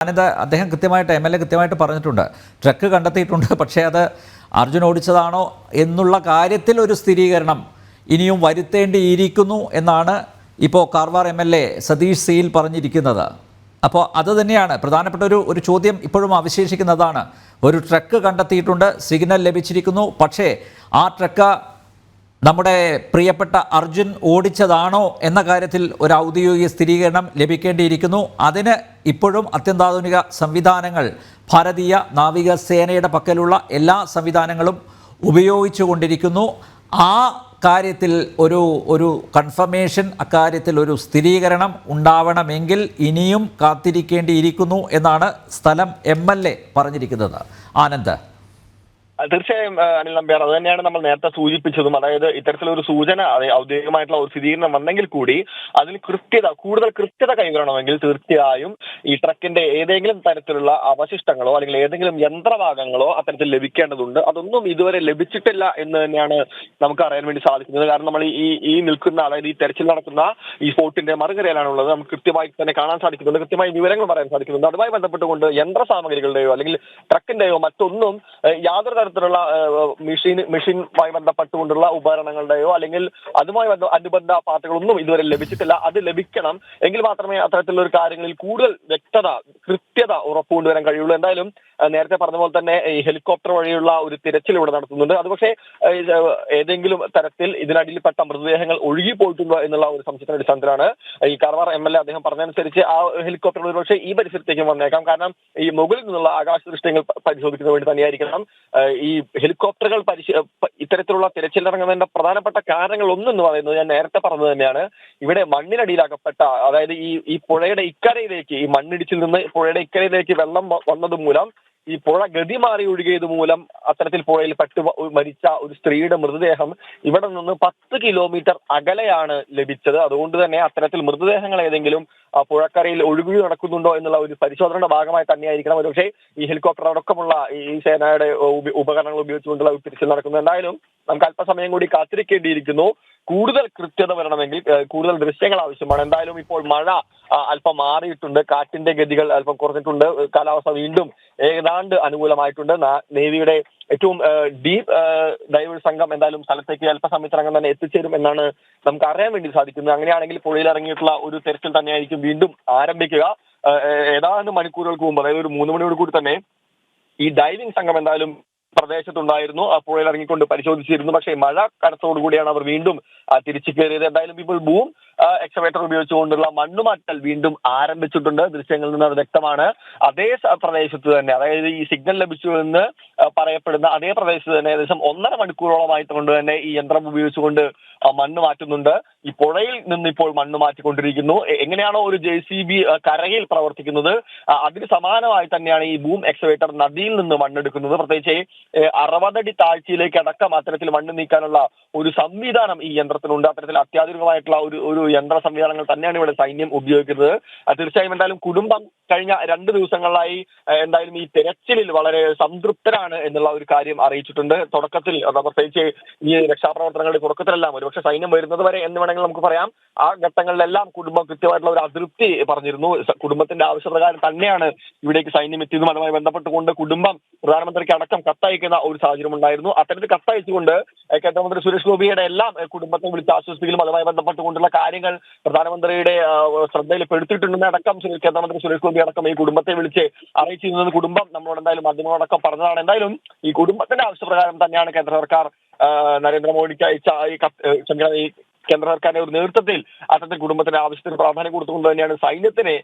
ഞാനിത് അദ്ദേഹം കൃത്യമായിട്ട് എം എൽ എ കൃത്യമായിട്ട് പറഞ്ഞിട്ടുണ്ട്. ട്രക്ക് കണ്ടെത്തിയിട്ടുണ്ട്. പക്ഷേ അത് അർജുൻ ഓടിച്ചതാണോ എന്നുള്ള കാര്യത്തിൽ ഒരു സ്ഥിരീകരണം ഇനിയും വരുത്തേണ്ടിയിരിക്കുന്നു എന്നാണ് ഇപ്പോൾ Karwar M L A Satish സിയിൽ പറഞ്ഞിരിക്കുന്നത്. അപ്പോൾ അത് തന്നെയാണ് പ്രധാനപ്പെട്ട ഒരു ഒരു ചോദ്യം ഇപ്പോഴും അവശേഷിക്കുന്നതാണ്. ഒരു ട്രക്ക് കണ്ടെത്തിയിട്ടുണ്ട് സിഗ്നൽ ലഭിച്ചിരിക്കുന്നു. പക്ഷേ ആ ട്രക്ക് നമ്മുടെ പ്രിയപ്പെട്ട അർജുൻ ഓടിച്ചതാണോ എന്ന കാര്യത്തിൽ ഒരു ഔദ്യോഗിക സ്ഥിരീകരണം ലഭിക്കേണ്ടിയിരിക്കുന്നു. അതിന് ഇപ്പോഴും അത്യന്താധുനിക സംവിധാനങ്ങൾ ഭാരതീയ നാവികസേനയുടെ പക്കലുള്ള എല്ലാ സംവിധാനങ്ങളും ഉപയോഗിച്ചു കൊണ്ടിരിക്കുന്നു ആ കാര്യത്തിൽ ഒരു ഒരു കൺഫർമേഷൻ അക്കാര്യത്തിൽ ഒരു സ്ഥിരീകരണം ഉണ്ടാവണമെങ്കിൽ ഇനിയും കാത്തിരിക്കേണ്ടിയിരിക്കുന്നു എന്നാണ് സ്ഥലം എം പറഞ്ഞിരിക്കുന്നത്. ആനന്ദ്. തീർച്ചയായും അനിൽ നമ്പ്യാർ അത് തന്നെയാണ് നമ്മൾ നേരത്തെ സൂചിപ്പിച്ചതും. അതായത് ഇത്തരത്തിലൊരു സൂചന ഔദ്യോഗികമായിട്ടുള്ള ഒരു സ്ഥിരീകരണം വന്നെങ്കിൽ കൂടി അതിൽ കൃത്യത കൂടുതൽ കൃത്യത കൈവരണമെങ്കിൽ തീർച്ചയായും ഈ ട്രക്കിന്റെ ഏതെങ്കിലും തരത്തിലുള്ള അവശിഷ്ടങ്ങളോ അല്ലെങ്കിൽ ഏതെങ്കിലും യന്ത്രഭാഗങ്ങളോ അത്തരത്തിൽ ലഭിക്കേണ്ടതുണ്ട്. അതൊന്നും ഇതുവരെ ലഭിച്ചിട്ടില്ല എന്ന് തന്നെയാണ് നമുക്ക് അറിയാൻ വേണ്ടി സാധിക്കുന്നത്. കാരണം നമ്മൾ ഈ ഈ നിൽക്കുന്ന അതായത് ഈ തെരച്ചിൽ നടക്കുന്ന ഈ സ്പോട്ടിന്റെ മറുകരയിലാണുള്ളത്. നമുക്ക് കൃത്യമായി തന്നെ കാണാൻ സാധിക്കുന്നുണ്ട്. കൃത്യമായി വിവരങ്ങൾ പറയാൻ സാധിക്കുന്നുണ്ട്. അതുമായി ബന്ധപ്പെട്ടുകൊണ്ട് യന്ത്ര സാമഗ്രികളുടെയോ അല്ലെങ്കിൽ ട്രക്കിന്റെയോ മറ്റൊന്നും യാതൊരു തരത്തിലുള്ള മെഷീൻ മെഷീനുമായി ബന്ധപ്പെട്ടുകൊണ്ടുള്ള ഉപകരണങ്ങളുടെയോ അല്ലെങ്കിൽ അതുമായി ബന്ധ അനുബന്ധ പാർട്ടികളൊന്നും ഇതുവരെ ലഭിച്ചിട്ടില്ല. അത് ലഭിക്കണം. എങ്കിൽ മാത്രമേ അത്തരത്തിലുള്ള ഒരു കാര്യങ്ങളിൽ കൂടുതൽ വ്യക്തത കൃത്യത ഉറപ്പുകൊണ്ടുവരാൻ കഴിയുള്ളൂ. എന്തായാലും നേരത്തെ പറഞ്ഞ പോലെ തന്നെ ഈ ഹെലികോപ്റ്റർ വഴിയുള്ള ഒരു തിരച്ചിൽ ഇവിടെ നടത്തുന്നുണ്ട് അത് പക്ഷേ ഏതെങ്കിലും തരത്തിൽ ഇതിനടിയിൽപ്പെട്ട മൃതദേഹങ്ങൾ ഒഴുകി പോയിട്ടുണ്ടോ എന്നുള്ള ഒരു സംശയത്തിന്റെ അടിസ്ഥാനത്തിലാണ് ഈ കാർവാർ എം എൽ എ അദ്ദേഹം പറഞ്ഞതനുസരിച്ച് ആ ഹെലികോപ്റ്റർ ഒരുപക്ഷെ ഈ പരിസരത്തേക്ക് വന്നേക്കാം. കാരണം ഈ മുകളിൽ നിന്നുള്ള ആകാശ ദൃശ്യങ്ങൾ പരിശോധിക്കുന്ന വേണ്ടി തന്നെയായിരിക്കണം ഈ ഹെലികോപ്റ്ററുകൾ പരിശീ ഇത്തരത്തിലുള്ള തിരച്ചിലിറങ്ങുന്നതിന്റെ പ്രധാനപ്പെട്ട കാരണങ്ങൾ ഒന്നെന്ന് പറയുന്നത് ഞാൻ നേരത്തെ പറഞ്ഞത് തന്നെയാണ്. ഇവിടെ മണ്ണിനടിയിലകപ്പെട്ട അതായത് ഈ ഈ പുഴയുടെ ഇക്കരയിലേക്ക് ഈ മണ്ണിടിച്ചിൽ നിന്ന് പുഴയുടെ ഇക്കരയിലേക്ക് വെള്ളം വന്നത് മൂലം ഈ പുഴ ഗതി മാറി ഒഴുകിയത് മൂലം അത്തരത്തിൽ പുഴയിൽ പെട്ടു മരിച്ച ഒരു സ്ത്രീയുടെ മൃതദേഹം ഇവിടെ നിന്ന് പത്ത് കിലോമീറ്റർ അകലെയാണ് ലഭിച്ചത്. അതുകൊണ്ട് തന്നെ അത്തരത്തിൽ മൃതദേഹങ്ങൾ ഏതെങ്കിലും പുഴക്കരയിൽ ഒഴുകി നടക്കുന്നുണ്ടോ എന്നുള്ള ഒരു പരിശോധനയുടെ ഭാഗമായി തന്നെയായിരിക്കണം. ഒരുപക്ഷെ ഈ ഹെലികോപ്റ്റർ അടക്കമുള്ള ഈ സേനയുടെ ഉപകരണങ്ങൾ ഉപയോഗിച്ചുകൊണ്ടുള്ള തിരിച്ചിൽ നടക്കുന്നത് എന്തായാലും നമുക്ക് അല്പസമയം കൂടി കാത്തിരിക്കേണ്ടിയിരിക്കുന്നു. കൂടുതൽ കൃത്യത വരണമെങ്കിൽ കൂടുതൽ ദൃശ്യങ്ങൾ ആവശ്യമാണ്. എന്തായാലും ഇപ്പോൾ മഴ അല്പം മാറിയിട്ടുണ്ട്. കാറ്റിന്റെ ഗതികൾ അല്പം കുറഞ്ഞിട്ടുണ്ട്. കാലാവസ്ഥ വീണ്ടും ഏതാണ്ട് അനുകൂലമായിട്ടുണ്ട്. നേവിയുടെ ഏറ്റവും ഡീപ് ഡൈവ് സംഘം എന്തായാലും സ്ഥലത്തേക്ക് അല്പസമയത്തിനകം തന്നെ എത്തിച്ചേരും എന്നാണ് നമുക്ക് അറിയാൻ വേണ്ടി സാധിക്കുന്നത്. അങ്ങനെയാണെങ്കിൽ പുഴയിൽ ഇറങ്ങിയിട്ടുള്ള ഒരു തെരച്ചിൽ തന്നെയായിരിക്കും വീണ്ടും ആരംഭിക്കുക. ഏതാണ്ട് മണിക്കൂറുകൾക്ക് മുമ്പ് അതായത് ഒരു മൂന്ന് മണിയോട് കൂടി തന്നെ ഈ ഡൈവിംഗ് സംഘം എന്തായാലും പ്രദേശത്തുണ്ടായിരുന്നു. ആ പുഴയിൽ ഇറങ്ങിക്കൊണ്ട് പരിശോധിച്ചിരുന്നു. പക്ഷേ മഴ കനത്തോടുകൂടിയാണ് അവർ വീണ്ടും തിരിച്ചു കയറിയത്. എന്തായാലും ഇപ്പോൾ ബൂം എക്സവേറ്റർ ഉപയോഗിച്ചുകൊണ്ടുള്ള മണ്ണുമാറ്റൽ വീണ്ടും ആരംഭിച്ചിട്ടുണ്ട്. ദൃശ്യങ്ങളിൽ നിന്ന് അത് വ്യക്തമാണ്. അതേ പ്രദേശത്ത് തന്നെ അതായത് ഈ സിഗ്നൽ ലഭിച്ചു എന്ന് പറയപ്പെടുന്ന അതേ പ്രദേശത്ത് തന്നെ ഏകദേശം ഒന്നര മണിക്കൂറോളമായിട്ട് കൊണ്ട് തന്നെ ഈ യന്ത്രം ഉപയോഗിച്ചുകൊണ്ട് മണ്ണ് മാറ്റുന്നുണ്ട്. ഈ പുഴയിൽ നിന്ന് ഇപ്പോൾ മണ്ണ് മാറ്റിക്കൊണ്ടിരിക്കുന്നു. എങ്ങനെയാണോ ഒരു ജെ സി ബി കരയിൽ പ്രവർത്തിക്കുന്നത്? അതിന് സമാനമായി തന്നെയാണ് ഈ ബൂം എക്സവേറ്റർ നദിയിൽ നിന്ന് മണ്ണെടുക്കുന്നത്. പ്രത്യേകിച്ച് അറുപതടി താഴ്ചയിലേക്ക് അടക്കം അത്തരത്തിൽ മണ്ണ് നീക്കാനുള്ള ഒരു സംവിധാനം ഈ യന്ത്രത്തിനുണ്ട്. അത്തരത്തിൽ അത്യാധുനികമായിട്ടുള്ള ഒരു ഒരു യന്ത്ര സംവിധാനങ്ങൾ തന്നെയാണ് ഇവിടെ സൈന്യം ഉപയോഗിക്കുന്നത്. തീർച്ചയായും എന്തായാലും കുടുംബം കഴിഞ്ഞ രണ്ട് ദിവസങ്ങളിലായി എന്തായാലും ഈ തെരച്ചിലിൽ വളരെ സംതൃപ്തരാണ് എന്നുള്ള ഒരു കാര്യം അറിയിച്ചിട്ടുണ്ട്. തുടക്കത്തിൽ പ്രത്യേകിച്ച് ഈ രക്ഷാപ്രവർത്തനങ്ങളുടെ തുടക്കത്തിലെല്ലാം ഒരുപക്ഷെ സൈന്യം വരുന്നത് വരെ എന്ന് വേണമെങ്കിൽ നമുക്ക് പറയാം. ആ ഘട്ടങ്ങളിലെല്ലാം കുടുംബം കൃത്യമായിട്ടുള്ള ഒരു അതൃപ്തി പറഞ്ഞിരുന്നു. കുടുംബത്തിന്റെ ആവശ്യപ്രകാരം തന്നെയാണ് ഇവിടേക്ക് സൈന്യം എത്തിയതും അതുമായി ബന്ധപ്പെട്ടുകൊണ്ട് കുടുംബം പ്രധാനമന്ത്രിക്ക് അടക്കം കത്തയക്കുന്ന ഒരു സാഹചര്യം ഉണ്ടായിരുന്നു. അത്തരത്തിൽ കത്തയച്ചുകൊണ്ട് കേന്ദ്രമന്ത്രി സുരേഷ് ഗോപിയുടെ എല്ലാം കുടുംബത്തെ വിളിച്ച് ആശ്വസിപ്പിക്കലും അതുമായി ബന്ധപ്പെട്ടുകൊണ്ടുള്ള കാര്യങ്ങൾ പ്രധാനമന്ത്രിയുടെ ശ്രദ്ധയിൽ ശ്രദ്ധയിൽപ്പെടുത്തിയിട്ടുണ്ടെന്ന് അടക്കം കേന്ദ്രമന്ത്രി സുരേഷ് ഗോപി അടക്കം ഈ കുടുംബത്തെ വിളിച്ച് അറിയിച്ചിരുന്നത് കുടുംബം നമ്മളോട് എന്തായാലും മാധ്യമങ്ങളോടൊക്കെ പറഞ്ഞതാണ്. എന്തായാലും ഈ കുടുംബത്തിന്റെ ആവശ്യപ്രകാരം തന്നെയാണ് കേന്ദ്ര സർക്കാർ നരേന്ദ്രമോദിക്ക് അയച്ച ഈ കത്ത് ഈ കേന്ദ്ര സർക്കാരിന്റെ ഒരു നേതൃത്വത്തിൽ അത്തരത്തിൽ കുടുംബത്തിന്റെ ആവശ്യത്തിന് പ്രാധാന്യം കൊടുത്തുകൊണ്ട് തന്നെയാണ് സൈന്യത്തിനെ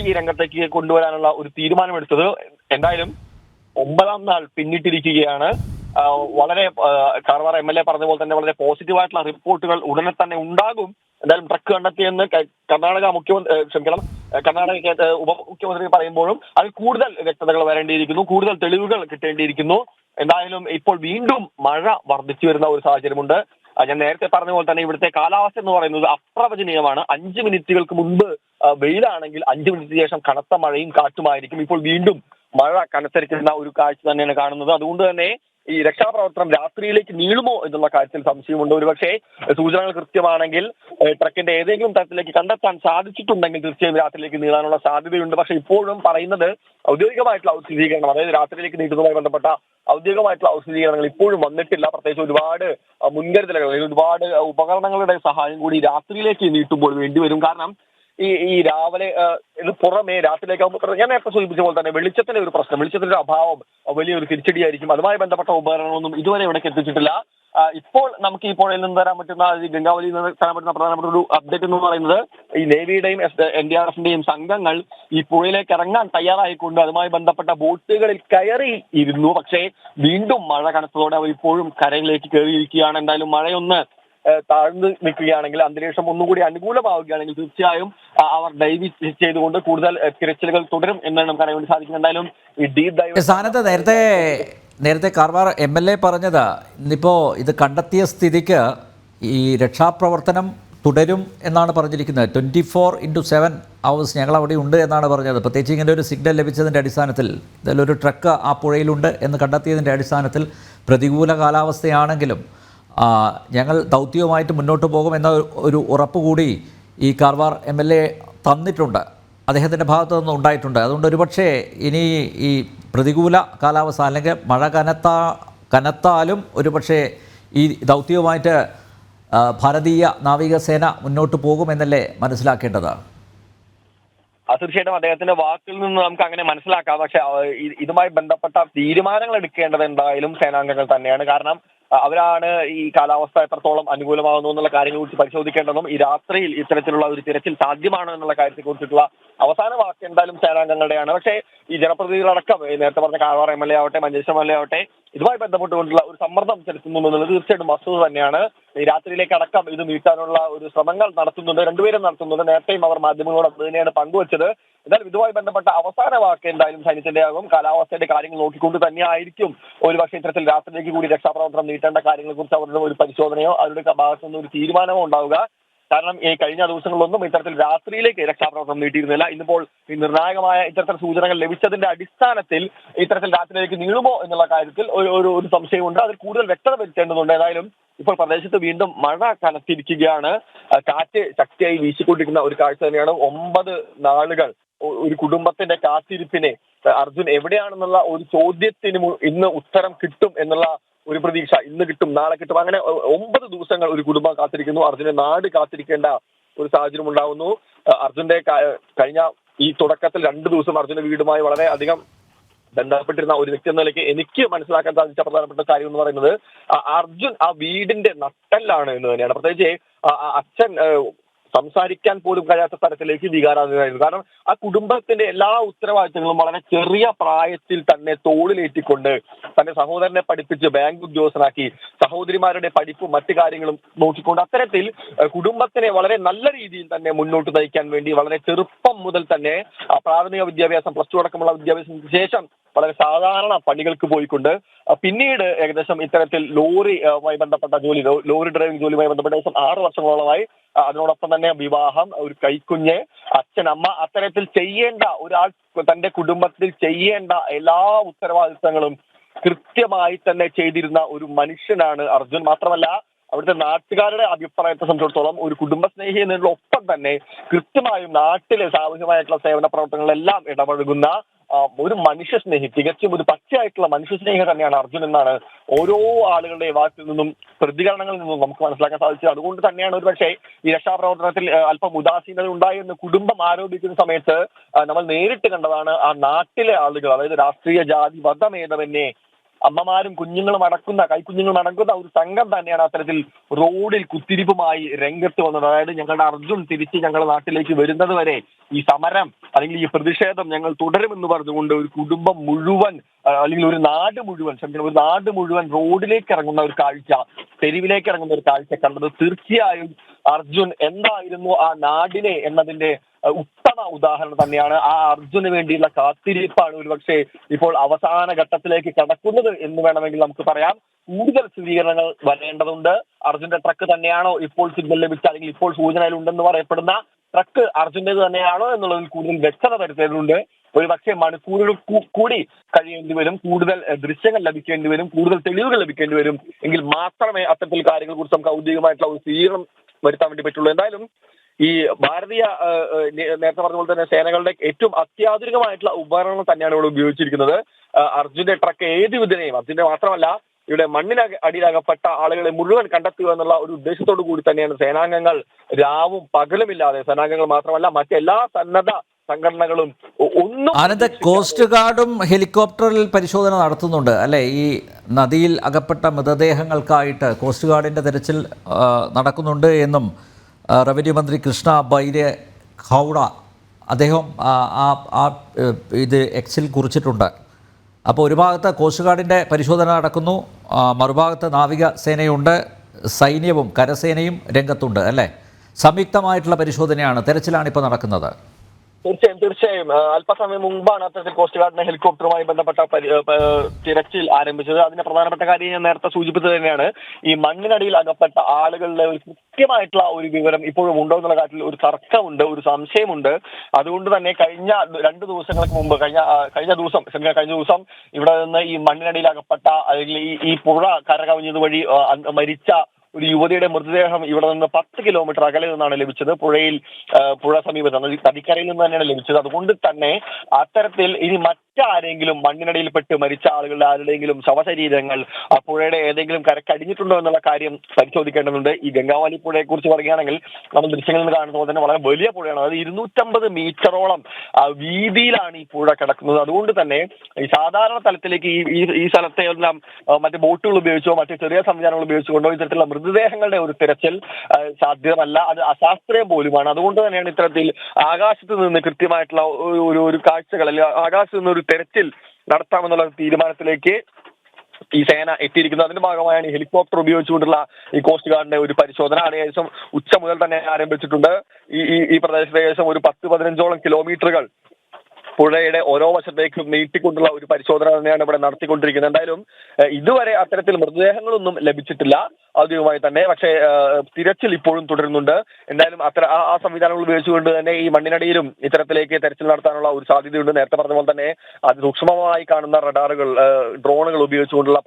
ഈ രംഗത്തേക്ക് കൊണ്ടുവരാനുള്ള ഒരു തീരുമാനമെടുത്തത്. എന്തായാലും ഒമ്പതാം നാൾ പിന്നിട്ടിരിക്കുകയാണ്. വളരെ കാർവാർ എം എൽ എ പറഞ്ഞ പോലെ തന്നെ വളരെ പോസിറ്റീവായിട്ടുള്ള റിപ്പോർട്ടുകൾ ഉടനെ തന്നെ ഉണ്ടാകും. എന്തായാലും ട്രക്ക് കണ്ടെത്തിയെന്ന് കർണാടക മുഖ്യമന്ത്രി ക്ഷമിക്കണം കർണാടക ഉപമുഖ്യമന്ത്രി പറയുമ്പോഴും അതിൽ കൂടുതൽ വ്യക്തതകൾ വരേണ്ടിയിരിക്കുന്നു കൂടുതൽ തെളിവുകൾ കിട്ടേണ്ടിയിരിക്കുന്നു. എന്തായാലും ഇപ്പോൾ വീണ്ടും മഴ വർദ്ധിച്ചു വരുന്ന ഒരു സാഹചര്യമുണ്ട്. ഞാൻ നേരത്തെ പറഞ്ഞ പോലെ തന്നെ ഇവിടുത്തെ കാലാവസ്ഥ എന്ന് പറയുന്നത് അപ്രവചനീയമാണ്. അഞ്ച് മിനിറ്റുകൾക്ക് മുൻപ് വെയിലാണെങ്കിൽ അഞ്ച് മിനിറ്റിന് ശേഷം കനത്ത മഴയും കാറ്റുമായിരിക്കും. ഇപ്പോൾ വീണ്ടും മഴ കനത്തരിക്കുന്ന ഒരു കാഴ്ച തന്നെയാണ് കാണുന്നത്. അതുകൊണ്ട് തന്നെ ഈ രക്ഷാപ്രവർത്തനം രാത്രിയിലേക്ക് നീളുമോ എന്നുള്ള കാര്യത്തിൽ സംശയമുണ്ട്. ഒരുപക്ഷെ സൂചനകൾ കൃത്യമാണെങ്കിൽ ട്രക്കിന്റെ ഏതെങ്കിലും തരത്തിലേക്ക് കണ്ടെത്താൻ സാധിച്ചിട്ടുണ്ടെങ്കിൽ തീർച്ചയായും രാത്രിയിലേക്ക് നീളാനുള്ള സാധ്യതയുണ്ട്. പക്ഷെ ഇപ്പോഴും പറയുന്നത് ഔദ്യോഗികമായിട്ടുള്ള ഔദ്യോഗികരണം അതായത് രാത്രിയിലേക്ക് നീട്ടുന്നതുമായി ബന്ധപ്പെട്ട ഔദ്യോഗികമായിട്ടുള്ള ഔദ്യോഗികരണങ്ങൾ ഇപ്പോഴും വന്നിട്ടില്ല. പ്രത്യേകിച്ച് ഒരുപാട് മുൻകരുതലുകൾ ഒരുപാട് ഉപകരണങ്ങളുടെ സഹായം കൂടി രാത്രിയിലേക്ക് നീട്ടുമ്പോൾ വേണ്ടിവരും കാരണം ഈ ഈ രാവിലെ ഇത് പുറമേ രാത്രിയിലേക്കാകുമ്പോൾ ഞാൻ നേരത്തെ സൂചിപ്പിച്ച പോലെ തന്നെ വെളിച്ചത്തിന്റെ ഒരു പ്രശ്നം വെളിച്ചത്തിന്റെ അഭാവം വലിയൊരു തിരിച്ചടിയായിരിക്കും. അതുമായി ബന്ധപ്പെട്ട ഉപകരണങ്ങളൊന്നും ഇതുവരെ ഇവിടേക്ക് എത്തിച്ചിട്ടില്ല. ഇപ്പോൾ നമുക്ക് ഈ പുഴയിൽ നിന്ന് തരാൻ പറ്റുന്ന ഗംഗാവലിയിൽ നിന്ന് തരാൻ പറ്റുന്ന പ്രധാനപ്പെട്ട ഒരു അപ്ഡേറ്റ് എന്ന് പറയുന്നത് ഈ നേവിയുടെയും എൻ ഡി ആർ എഫിന്റെയും സംഘങ്ങൾ ഈ പുഴയിലേക്ക് ഇറങ്ങാൻ തയ്യാറായിക്കൊണ്ട് അതുമായി ബന്ധപ്പെട്ട ബോട്ടുകളിൽ കയറി ഇരുന്നു. പക്ഷേ വീണ്ടും മഴ കനത്തതോടെ അവർ ഇപ്പോഴും കരയിലേക്ക് കയറിയിരിക്കുകയാണ്. എന്തായാലും മഴയൊന്ന് താഴ്ന്നു നിൽക്കുകയാണെങ്കിൽ അന്തരീക്ഷം ഒന്നുകൂടി അനുകൂലമാവുകയാണെങ്കിൽ തീർച്ചയായും അവർ ഡൈവ് ചെയ്തുകൊണ്ട് കൂടുതൽ തിരച്ചിലുകൾ തുടരും എന്നാണ് നമുക്ക് അറിയാൻ സാധിക്കുന്നത്. എന്തായാലും ഈ ഡീപ് ഡൈവ് സ്ഥാനത്ത് നേരത്തെ നേരത്തെ കാർവാർ എം എൽ എ പറഞ്ഞത് ഇന്നിപ്പോൾ ഇത് കണ്ടെത്തിയ സ്ഥിതിക്ക് ഈ രക്ഷാപ്രവർത്തനം തുടരും എന്നാണ് പറഞ്ഞിരിക്കുന്നത്. Twenty four into seven hours ഞങ്ങൾ അവിടെ ഉണ്ട് എന്നാണ് പറഞ്ഞത്. പ്രത്യേകിച്ച് ഇങ്ങനെ ഒരു സിഗ്നൽ ലഭിച്ചതിന്റെ അടിസ്ഥാനത്തിൽ ഇതിലൊരു ട്രക്ക് ആ പുഴയിലുണ്ട് എന്ന് കണ്ടെത്തിയതിന്റെ അടിസ്ഥാനത്തിൽ പ്രതികൂല കാലാവസ്ഥയാണെങ്കിലും ഞങ്ങൾ ദൗത്യവുമായിട്ട് മുന്നോട്ട് പോകുമെന്ന ഒരു ഉറപ്പ് കൂടി ഈ കാർവാർ എം എൽ എ തന്നിട്ടുണ്ട്. അദ്ദേഹത്തിന്റെ ഭാഗത്തു നിന്ന് ഉണ്ടായിട്ടുണ്ട്. അതുകൊണ്ട് ഒരുപക്ഷെ ഇനി ഈ പ്രതികൂല കാലാവസ്ഥ അല്ലെങ്കിൽ മഴ കനത്താ കനത്താലും ഒരുപക്ഷെ ഈ ദൗത്യവുമായിട്ട് ഭാരതീയ നാവികസേന മുന്നോട്ട് പോകുമെന്നല്ലേ മനസ്സിലാക്കേണ്ടത്? തീർച്ചയായിട്ടും അദ്ദേഹത്തിന്റെ വാക്കിൽ നിന്ന് നമുക്ക് അങ്ങനെ മനസ്സിലാക്കാം. പക്ഷെ ഇതുമായി ബന്ധപ്പെട്ട തീരുമാനങ്ങൾ എടുക്കേണ്ടത് എന്തായാലും സേനാംഗങ്ങൾ തന്നെയാണ്. കാരണം അവരാണ് ഈ കാലാവസ്ഥ എത്രത്തോളം അനുകൂലമാകുന്നു എന്നുള്ള കാര്യങ്ങളെ കുറിച്ച് പരിശോധിക്കേണ്ടതും ഈ രാത്രിയിൽ ഇത്തരത്തിലുള്ള ഒരു തിരച്ചിൽ സാധ്യമാണോ എന്നുള്ള കാര്യത്തെ കുറിച്ചിട്ടുള്ള അവസാന വാക്ക് എന്തായാലും സേനാംഗങ്ങളുടെയാണ്. പക്ഷേ ഈ ജനപ്രതിനിധികളടക്കം നേരത്തെ പറഞ്ഞ കാവാർ എം എൽ എ ആവട്ടെ മഞ്ചേശ്വരം എം എൽ എ ആവട്ടെ ഇതുമായി ബന്ധപ്പെട്ടുകൊണ്ടുള്ള ഒരു സമ്മർദ്ദം ചെലുത്തുന്നു എന്നുള്ളത് തീർച്ചയായിട്ടും വസ്തുത തന്നെയാണ്. രാത്രിയിലേക്ക് അടക്കം ഇത് നീട്ടാനുള്ള ഒരു ശ്രമങ്ങൾ നടത്തുന്നുണ്ട്. രണ്ടുപേരും നടത്തുന്നുണ്ട്. നേരത്തെയും അവർ മാധ്യമങ്ങളോട് അതിനെയാണ് പങ്കുവച്ചത്. എന്നാലും ഇതുമായി ബന്ധപ്പെട്ട അവസാന വാക്ക് എന്തായാലും സൈന്യത്തിന്റെ ആകും. കാലാവസ്ഥയുടെ കാര്യങ്ങൾ നോക്കിക്കൊണ്ട് തന്നെയായിരിക്കും ഒരുപക്ഷെ ഇത്തരത്തിൽ രാത്രിയിലേക്ക് കൂടി രക്ഷാപ്രവർത്തനം നീട്ടേണ്ട കാര്യങ്ങളെ കുറിച്ച് അവരുടെ ഒരു പരിശോധനയോ അവരുടെ ഭാഗത്തു നിന്ന് ഒരു തീരുമാനമോ ഉണ്ടാവുക. കാരണം ഈ കഴിഞ്ഞ ദിവസങ്ങളിലൊന്നും ഇത്തരത്തിൽ രാത്രിയിലേക്ക് രക്ഷാപ്രവർത്തനം നീട്ടിയിരുന്നില്ല. ഇന്നിപ്പോൾ ഈ നിർണായകമായ ഇത്തരത്തിൽ സൂചനകൾ ലഭിച്ചതിന്റെ അടിസ്ഥാനത്തിൽ ഇത്തരത്തിൽ രാത്രിയിലേക്ക് നീളുമോ എന്നുള്ള കാര്യത്തിൽ ഒരു ഒരു സംശയമുണ്ട്. അതിൽ കൂടുതൽ വ്യക്തത വരുത്തേണ്ടതുണ്ട്. ഏതായാലും ഇപ്പോൾ പ്രദേശത്ത് വീണ്ടും മഴ കനത്തിരിക്കുകയാണ്. കാറ്റ് ശക്തിയായി വീശിക്കൊണ്ടിരിക്കുന്ന ഒരു കാഴ്ച തന്നെയാണ് ഒമ്പത് നാളുകൾ ഒരു കുടുംബത്തിന്റെ കാത്തിരിപ്പിനെ അർജുൻ എവിടെയാണെന്നുള്ള ഒരു ചോദ്യത്തിന് ഇന്ന് ഉത്തരം കിട്ടും എന്നുള്ള ഒരു പ്രതീക്ഷ. ഇന്ന് കിട്ടും നാളെ കിട്ടും. അങ്ങനെ ഒമ്പത് ദിവസങ്ങൾ ഒരു കുടുംബം കാത്തിരിക്കുന്നു. അർജുനെ നാട് കാത്തിരിക്കേണ്ട ഒരു സാഹചര്യം ഉണ്ടാവുന്നു. അർജുന്റെ കഴിഞ്ഞ ഈ തുടക്കത്തിൽ രണ്ടു ദിവസം അർജുന്റെ വീടുമായി വളരെ അധികം ബന്ധപ്പെട്ടിരുന്ന ഒരു വ്യക്തി എന്ന നിലയ്ക്ക് എനിക്ക് മനസ്സിലാക്കാൻ സാധിച്ച പ്രധാനപ്പെട്ട കാര്യം എന്ന് പറയുന്നത് അർജുൻ ആ വീടിന്റെ നട്ടല്ലാണ് എന്ന് തന്നെയാണ്. പ്രത്യേകിച്ച് അച്ഛൻ സംസാരിക്കാൻ പോലും കഴിയാത്ത തരത്തിലേക്ക് വികാരാധീനായിരുന്നു കാരണം ആ കുടുംബത്തിന്റെ എല്ലാ ഉത്തരവാദിത്തങ്ങളും വളരെ ചെറിയ പ്രായത്തിൽ തന്നെ തോളിലേറ്റിക്കൊണ്ട് തന്റെ സഹോദരനെ പഠിപ്പിച്ച് ബാങ്ക് ഉദ്യോഗസ്ഥനാക്കി സഹോദരിമാരുടെ പഠിപ്പും മറ്റു കാര്യങ്ങളും നോക്കിക്കൊണ്ട് അത്തരത്തിൽ കുടുംബത്തിനെ വളരെ നല്ല രീതിയിൽ തന്നെ മുന്നോട്ട് നയിക്കാൻ വേണ്ടി വളരെ ചെറുപ്പം മുതൽ തന്നെ പ്രാഥമിക വിദ്യാഭ്യാസം പ്ലസ് ടു അടക്കമുള്ള വിദ്യാഭ്യാസത്തിന് ശേഷം വളരെ സാധാരണ പണികൾക്ക് പോയിക്കൊണ്ട് പിന്നീട് ഏകദേശം ഇത്തരത്തിൽ ലോറി ആ, ബന്ധപ്പെട്ട ജോലി ലോറി ഡ്രൈവിംഗ് ജോലിയുമായി ബന്ധപ്പെട്ട ഏകദേശം ആറ് വർഷങ്ങളോളമായി അതിനോടൊപ്പം തന്നെ വിവാഹം ഒരു കൈക്കുഞ്ഞ് അച്ഛൻ അമ്മ അത്തരത്തിൽ ചെയ്യേണ്ട ഒരാൾ തന്റെ കുടുംബത്തിൽ ചെയ്യേണ്ട എല്ലാ ഉത്തരവാദിത്തങ്ങളും കൃത്യമായി തന്നെ ചെയ്തിരുന്ന ഒരു മനുഷ്യനാണ് അർജുൻ. മാത്രമല്ല അവിടുത്തെ നാട്ടുകാരുടെ അഭിപ്രായത്തെ സംബന്ധിച്ചിടത്തോളം ഒരു കുടുംബസ്നേഹി എന്നുള്ള ഒപ്പം തന്നെ കൃത്യമായും നാട്ടിലെ സാമൂഹികമായിട്ടുള്ള സേവന പ്രവർത്തനങ്ങളെല്ലാം ഇടപഴകുന്ന ഒരു മനുഷ്യ സ്നേഹി തികച്ചും ഒരു പച്ചയായിട്ടുള്ള മനുഷ്യ സ്നേഹി തന്നെയാണ് അർജുൻ എന്നാണ് ഓരോ ആളുകളുടെ വാക്കിൽ നിന്നും പ്രതികരണങ്ങളിൽ നിന്നും നമുക്ക് മനസ്സിലാക്കാൻ സാധിച്ചത്. അതുകൊണ്ട് തന്നെയാണ് ഒരു പക്ഷേ ഈ രക്ഷാപ്രവർത്തനത്തിൽ അല്പം ഉദാസീനത ഉണ്ടായി എന്ന് കുടുംബം ആരോപിക്കുന്ന സമയത്ത് നമ്മൾ നേരിട്ട് കണ്ടതാണ് ആ നാട്ടിലെ ആളുകൾ അതായത് രാഷ്ട്രീയ ജാതി മതഭേദമന്യേ അമ്മമാരും കുഞ്ഞുങ്ങളും അടക്കുന്ന കൈക്കുഞ്ഞുങ്ങളും അടക്കുന്ന ഒരു സംഘം തന്നെയാണ് അത്തരത്തിൽ റോഡിൽ കുത്തിരിപ്പുമായി രംഗത്ത് വന്നത്. അതായത് ഞങ്ങളുടെ അർജുൻ തിരിച്ച് ഞങ്ങളുടെ നാട്ടിലേക്ക് വരുന്നത് വരെ ഈ സമരം അല്ലെങ്കിൽ ഈ പ്രതിഷേധം ഞങ്ങൾ തുടരുമെന്ന് പറഞ്ഞുകൊണ്ട് ഒരു കുടുംബം മുഴുവൻ അല്ലെങ്കിൽ ഒരു നാട് മുഴുവൻ ക്ഷമിക്കണം ഒരു നാട് മുഴുവൻ റോഡിലേക്ക് ഇറങ്ങുന്ന ഒരു കാഴ്ച തെരുവിലേക്ക് ഇറങ്ങുന്ന ഒരു കാഴ്ച കണ്ടത് തീർച്ചയായും അർജുൻ എന്തായിരുന്നു ആ നാടിനെ എന്നതിന്റെ ഉത്തമ ഉദാഹരണം തന്നെയാണ്. ആ അർജുന് വേണ്ടിയുള്ള കാത്തിരിപ്പാണ് ഒരുപക്ഷെ ഇപ്പോൾ അവസാന ഘട്ടത്തിലേക്ക് കടക്കുന്നത് എന്ന് വേണമെങ്കിൽ നമുക്ക് പറയാം. കൂടുതൽ സ്ഥിരീകരണങ്ങൾ വരേണ്ടതുണ്ട്. അർജുന്റെ ട്രക്ക് തന്നെയാണോ ഇപ്പോൾ സിഗ്നൽ ലഭിച്ച അല്ലെങ്കിൽ ഇപ്പോൾ സൂചനയിലുണ്ടെന്ന് പറയപ്പെടുന്ന ട്രക്ക് അർജുന്റേത് തന്നെയാണോ എന്നുള്ളതിൽ കൂടുതൽ വ്യക്തത വരുത്തേണ്ടതുണ്ട്. ഒരു പക്ഷേ മണിക്കൂറുകൾ കൂടി കഴിയേണ്ടി വരും കൂടുതൽ ദൃശ്യങ്ങൾ ലഭിക്കേണ്ടി വരും കൂടുതൽ തെളിവുകൾ ലഭിക്കേണ്ടി വരും. എങ്കിൽ മാത്രമേ അത്തരത്തിൽ കാര്യങ്ങളെ കുറിച്ച് നമുക്ക് ഔദ്യോഗികമായിട്ടുള്ള ഒരു സ്വീകരണം വരുത്താൻ വേണ്ടി പറ്റുള്ളൂ. എന്തായാലും ഈ ഭാരതീയ നേരത്തെ പറഞ്ഞ പോലെ തന്നെ സേനകളുടെ ഏറ്റവും അത്യാധുനികമായിട്ടുള്ള ഉപകരണങ്ങൾ തന്നെയാണ് ഇവിടെ ഉപയോഗിച്ചിരിക്കുന്നത്. അർജുന്റെ ട്രക്ക് ഏത് വിധനെയും അർജുന്റെ മാത്രമല്ല ഇവിടെ മണ്ണിന് അടിയിലകപ്പെട്ട ആളുകളെ മുഴുവൻ കണ്ടെത്തുക എന്നുള്ള ഒരു ഉദ്ദേശത്തോടു കൂടി തന്നെയാണ് സേനാംഗങ്ങൾ രാവും പകലുമില്ലാതെ സേനാംഗങ്ങൾ മാത്രമല്ല മറ്റെല്ലാ സന്നദ്ധ സംഘടനകളും ഒന്നും അതിനകത്ത് കോസ്റ്റ് ഗാർഡും ഹെലികോപ്റ്ററിൽ പരിശോധന നടത്തുന്നുണ്ട്. അല്ലെ? ഈ നദിയിൽ അകപ്പെട്ട മൃതദേഹങ്ങൾക്കായിട്ട് കോസ്റ്റ് ഗാർഡിന്റെ തെരച്ചിൽ നടക്കുന്നുണ്ട് എന്നും റവന്യൂ മന്ത്രി കൃഷ്ണ ബൈരെ ഖൗഡ അദ്ദേഹം ആ, ഇത് എക്സിൽ കുറിച്ചിട്ടുണ്ട്. അപ്പോൾ ഒരു ഭാഗത്ത് കോസ്റ്റ് ഗാർഡിന്റെ പരിശോധന നടക്കുന്നു. മറുഭാഗത്ത് നാവിക സേനയുണ്ട്. സൈന്യവും കരസേനയും രംഗത്തുണ്ട്. അല്ലേ? സംയുക്തമായിട്ടുള്ള പരിശോധനയാണ്. തെരച്ചിലാണ് ഇപ്പോൾ നടക്കുന്നത്. തീർച്ചയായും തീർച്ചയായും. അല്പസമയം മുമ്പാണ് അത്തരത്തിൽ കോസ്റ്റ് ഗാർഡിന്റെ ഹെലികോപ്റ്ററുമായി ബന്ധപ്പെട്ട തിരച്ചിൽ ആരംഭിച്ചത്. അതിന്റെ പ്രധാനപ്പെട്ട കാര്യം ഞാൻ നേരത്തെ സൂചിപ്പിച്ചത് തന്നെയാണ്. ഈ മണ്ണിനടിയിൽ അകപ്പെട്ട ആളുകളുടെ ഒരു കൃത്യമായിട്ടുള്ള ഒരു വിവരം ഇപ്പോഴും ഉണ്ടോ എന്നുള്ള കാര്യത്തിൽ ഒരു തർക്കമുണ്ട് ഒരു സംശയമുണ്ട്. അതുകൊണ്ട് തന്നെ കഴിഞ്ഞ രണ്ട് ദിവസങ്ങൾക്ക് മുമ്പ് കഴിഞ്ഞ കഴിഞ്ഞ ദിവസം കഴിഞ്ഞ ദിവസം ഇവിടെ നിന്ന് ഈ മണ്ണിനടിയിൽ അകപ്പെട്ട അല്ലെങ്കിൽ ഈ പുഴ കരകവിഞ്ഞത് വഴി മരിച്ച ഒരു യുവതിയുടെ മൃതദേഹം ഇവിടെ നിന്ന് പത്ത് കിലോമീറ്റർ അകലെ നിന്നാണ് ലഭിച്ചത്. പുഴയിൽ പുഴ സമീപത്താണ് നദി നദിക്കരയിൽ നിന്ന് തന്നെയാണ് ലഭിച്ചത്. അതുകൊണ്ട് തന്നെ അത്തരത്തിൽ ഇനി മറ്റാരെങ്കിലും മണ്ണിനടിയിൽപ്പെട്ട് മരിച്ച ആളുകളുടെ ആരുടെയെങ്കിലും ശവശരീരങ്ങൾ ആ പുഴയുടെ ഏതെങ്കിലും കരക്കടിഞ്ഞിട്ടുണ്ടോ എന്നുള്ള കാര്യം പരിശോധിക്കേണ്ടതുണ്ട്. ഈ ഗംഗാവാലി പുഴയെ കുറിച്ച് പറയുകയാണെങ്കിൽ നമ്മൾ ദൃശ്യങ്ങളിൽ നിന്ന് കാണുന്ന പോലെ തന്നെ വളരെ വലിയ പുഴയാണ്. അതായത് ഇരുന്നൂറ്റമ്പത് മീറ്ററോളം വീതിയിലാണ് ഈ പുഴ കിടക്കുന്നത്. അതുകൊണ്ട് തന്നെ ഈ സാധാരണ തലത്തിലേക്ക് ഈ ഈ- സ്ഥലത്തെ എല്ലാം മറ്റു ബോട്ടുകൾ ഉപയോഗിച്ചോ മറ്റ് ചെറിയ സംവിധാനങ്ങൾ ഉപയോഗിച്ചുകൊണ്ടോ ഇത്തരത്തിലുള്ള മൃതദേഹങ്ങളുടെ ഒരു തിരച്ചിൽ സാധ്യമല്ല. അത് അശാസ്ത്രീയം പോലുമാണ്. അതുകൊണ്ട് തന്നെയാണ് ഇത്തരത്തിൽ ആകാശത്ത് നിന്ന് കൃത്യമായിട്ടുള്ള ഒരു- ഒരു കാഴ്ചകൾ അല്ലെങ്കിൽ ആകാശത്ത് നിന്ന് ഒരു തെരച്ചിൽ നടത്താമെന്നുള്ള തീരുമാനത്തിലേക്ക് ഈ സേന എത്തിയിരിക്കുന്നത്. അതിന്റെ ഭാഗമായാണ് ഹെലികോപ്റ്റർ ഉപയോഗിച്ചുകൊണ്ടുള്ള ഈ കോസ്റ്റ് ഗാർഡിന്റെ ഒരു പരിശോധന. അത് ഏകദേശം ഉച്ച മുതൽ തന്നെ ആരംഭിച്ചിട്ടുണ്ട്. ഈ ഈ പ്രദേശത്ത് ഏകദേശം ഒരു പത്ത് പതിനഞ്ചോളം കിലോമീറ്ററുകൾ പുഴയുടെ ഓരോ വശത്തേക്കും നീട്ടിക്കൊണ്ടുള്ള ഒരു പരിശോധന തന്നെയാണ് ഇവിടെ നടത്തിക്കൊണ്ടിരിക്കുന്നത്. എന്തായാലും ഇതുവരെ അത്തരത്തിൽ മൃതദേഹങ്ങളൊന്നും ലഭിച്ചിട്ടില്ല. ഔദ്യോഗികമായി തന്നെ. പക്ഷേ തിരച്ചിൽ ഇപ്പോഴും തുടരുന്നുണ്ട്. എന്തായാലും അത്ര ആ ആ സംവിധാനങ്ങൾ ഉപയോഗിച്ചുകൊണ്ട് തന്നെ ഈ മണ്ണിനടിയിലും ഇത്തരത്തിലേക്ക് തെരച്ചിൽ നടത്താനുള്ള ഒരു സാധ്യതയുണ്ട്. നേരത്തെ പറഞ്ഞ പോലെ തന്നെ അതിസൂക്ഷ്മമായി കാണുന്ന റഡാറുകൾ ഡ്രോണുകൾ ഉപയോഗിച്ചുകൊണ്ടുള്ള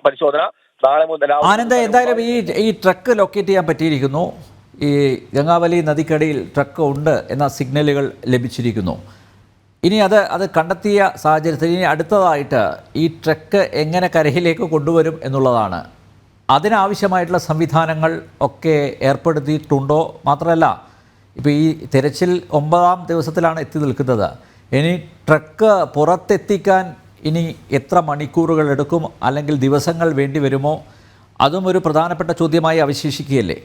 പരിശോധന നാളെ മുതൽ ആനന്ദ് എന്തായാലും ഈ ഈ ട്രക്ക് ലൊക്കേറ്റ് ചെയ്യാൻ പറ്റിയിരിക്കുന്നു. ഈ ഗംഗാവലി നദിക്കടിയിൽ ട്രക്ക് ഉണ്ട് എന്ന സിഗ്നലുകൾ ലഭിച്ചിരിക്കുന്നു. ഇനി അത് അത് കണ്ടെത്തിയ സാഹചര്യത്തിൽ ഇനി അടുത്തതായിട്ട് ഈ ട്രക്ക് എങ്ങനെ കരയിലേക്ക് കൊണ്ടുവരും എന്നുള്ളതാണ്. അതിനാവശ്യമായിട്ടുള്ള സംവിധാനങ്ങൾ ഒക്കെ ഏർപ്പെടുത്തിയിട്ടുണ്ടോ മാത്രമല്ല ഇപ്പോൾ ഈ തിരച്ചിൽ ഒമ്പതാം ദിവസത്തിലാണ് എത്തി നിൽക്കുന്നത്. ഇനി ട്രക്ക് പുറത്തെത്തിക്കാൻ ഇനി എത്ര മണിക്കൂറുകൾ എടുക്കും അല്ലെങ്കിൽ ദിവസങ്ങൾ വേണ്ടി വരുമോ? അതും ഒരു പ്രധാനപ്പെട്ട ചോദ്യമായി അവശേഷിക്കുകയല്ലേ?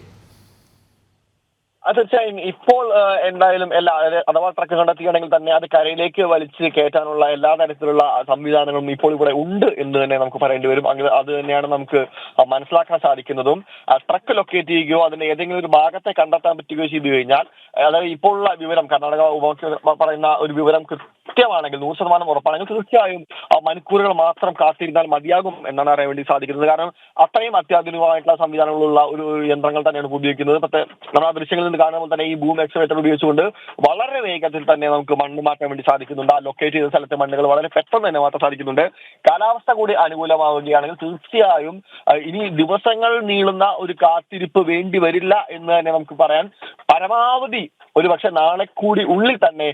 തീർച്ചയായും ഇപ്പോൾ എന്തായാലും എല്ലാ അഥവാ ട്രക്ക് കണ്ടെത്തുകയാണെങ്കിൽ തന്നെ അത് കരയിലേക്ക് വലിച്ച് കയറ്റാനുള്ള എല്ലാ തരത്തിലുള്ള സംവിധാനങ്ങളും ഇപ്പോൾ ഇവിടെ ഉണ്ട് എന്ന് തന്നെ നമുക്ക് പറയേണ്ടി വരും. അങ്ങനെ അത് തന്നെയാണ് നമുക്ക് മനസ്സിലാക്കാൻ സാധിക്കുന്നതും. ട്രക്ക് ലൊക്കേറ്റ് ചെയ്യുകയോ അതിന്റെ ഏതെങ്കിലും ഒരു ഭാഗത്തെ കണ്ടെത്താൻ പറ്റുകയോ ചെയ്തു കഴിഞ്ഞാൽ അതായത് ഇപ്പോഴുള്ള വിവരം കർണാടക ഉപമുഖ്യമന്ത്രി പറയുന്ന ഒരു വിവരം കൃത്യമാണെങ്കിൽ നൂറ് ശതമാനം ഉറപ്പാണെങ്കിൽ തീർച്ചയായും മണിക്കൂറുകൾ മാത്രം കാത്തിരുന്നാൽ മതിയാകും എന്നാണ് അറിയാൻ വേണ്ടി സാധിക്കുന്നത്. കാരണം അത്രയും അത്യാധുനികമായിട്ടുള്ള സംവിധാനങ്ങളുള്ള ഒരു യന്ത്രങ്ങൾ തന്നെയാണ് ഉപയോഗിക്കുന്നത്. പക്ഷേ നമ്മൾ ആ ദൃശ്യങ്ങളിൽ നിന്ന് കാണുമ്പോൾ തന്നെ ഈ ഭൂമി എക്സ്കവേറ്റർ ഉപയോഗിച്ചുകൊണ്ട് വളരെ വേഗത്തിൽ തന്നെ നമുക്ക് മണ്ണ് മാറ്റാൻ വേണ്ടി സാധിക്കുന്നുണ്ട്. ആ ലൊക്കേറ്റ് ചെയ്ത സ്ഥലത്തെ മണ്ണുകൾ വളരെ പെട്ടെന്ന് തന്നെ മാറ്റാൻ സാധിക്കുന്നുണ്ട്. കാലാവസ്ഥ കൂടി അനുകൂലമാവുകയാണെങ്കിൽ തീർച്ചയായും ഇനി ദിവസങ്ങൾ നീളുന്ന ഒരു കാത്തിരിപ്പ് വേണ്ടി വരില്ല എന്ന് തന്നെ നമുക്ക് പറയാൻ പരമാവധി ഒരു പക്ഷെ നാളെ കൂടി ഉള്ളിൽ തന്നെ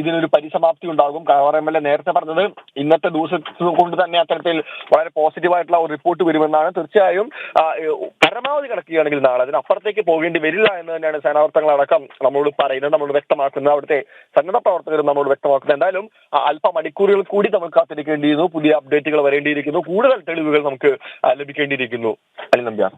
ഇതിനൊരു പരിസമാപ്തി ഉണ്ടാകും. കാരണം എം എൽ എ നേരത്തെ പറഞ്ഞത് ഇന്നത്തെ ദിവസം കൊണ്ട് തന്നെ അത്തരത്തിൽ വളരെ പോസിറ്റീവായിട്ടുള്ള ഒരു റിപ്പോർട്ട് വരുമെന്നാണ്. തീർച്ചയായും പരമാവധി കിടക്കുകയാണെങ്കിൽ നാളെ അതിനപ്പുറത്തേക്ക് പോകേണ്ടി വരില്ല എന്ന് തന്നെയാണ് സേനാവർത്തങ്ങളടക്കം നമ്മളോട് പറയുന്നത് നമ്മളോട് വ്യക്തമാക്കുന്നത്. അവിടുത്തെ സന്നദ്ധ പ്രവർത്തകരും നമ്മളോട് വ്യക്തമാക്കുന്നത്. എന്തായാലും അല്പ മണിക്കൂറുകൾ കൂടി നമുക്ക് കാത്തിരിക്കേണ്ടിയിരുന്നു. പുതിയ അപ്ഡേറ്റുകൾ വരേണ്ടിയിരിക്കുന്നു. കൂടുതൽ തെളിവുകൾ നമുക്ക് ലഭിക്കേണ്ടിയിരിക്കുന്നു. അനിൽ നമ്പ്യാർ.